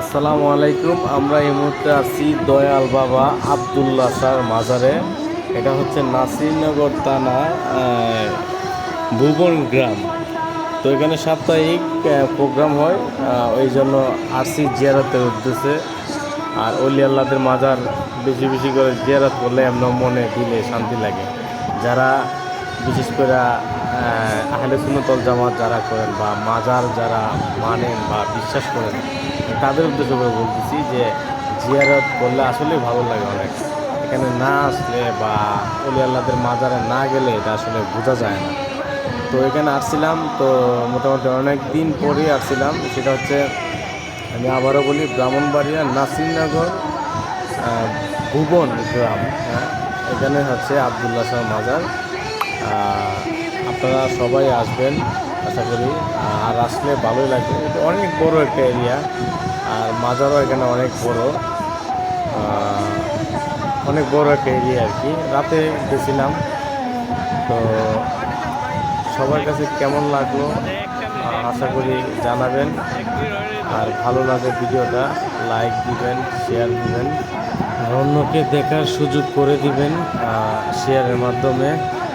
আসসালামু আলাইকুম। আমরা এই মুহূর্তে আছি দয়াল বাবা আবদুল্লাহ স্যার মাজারে। এটা হচ্ছে নাসিরনগর থানা ভুবন গ্রাম। তো এখানে সাপ্তাহিক প্রোগ্রাম হয় ওই জন্য আরসি জিয়ারতের উদ্দেশ্যে। আর অলি আল্লাহদের মাজার বেশি বেশি করে জিয়ারত করলে এমন মনে, দিলে শান্তি লাগে। যারা বিশেষ করে আহ, আহলে সুন্নতল জামাত যারা করেন বা মাজার যারা মানেন বা বিশ্বাস করেন তাদের উদ্দেশ্য করে বলতেছি যে জিয়ারত করলে আসলে ভালো লাগে অনেক। এখানে না আসলে বা অলি আল্লাহদের মাজারে না গেলে এটা আসলে বোঝা যায় না। তো এখানে আসছিলাম তো মোটামুটি অনেক দিন পরেই আসছিলাম। সেটা হচ্ছে আমি আবারও বলি ব্রাহ্মণবাড়িয়া নাসিরনগর ভুবন গ্রাম হ্যাঁ। এখানে হচ্ছে আবদুল্লাহ শাহ মাজার। আপনারা সবাই আসবেন, আশা করি। আর আসলে ভালোই লাগবে। অনেক বড় একটা এরিয়া আর মাজারও এখানে অনেক বড়। অনেক বড় একটা এরিয়া আর কি। রাতে গেছিলাম, তো সবার কাছে কেমন লাগল আশা করি জানাবেন। আর ভালো লাগে ভিডিওটা লাইক দিবেন শেয়ার দিবেন। অন্যকে দেখার সুযোগ করে দিবেন শেয়ারের মাধ্যমে।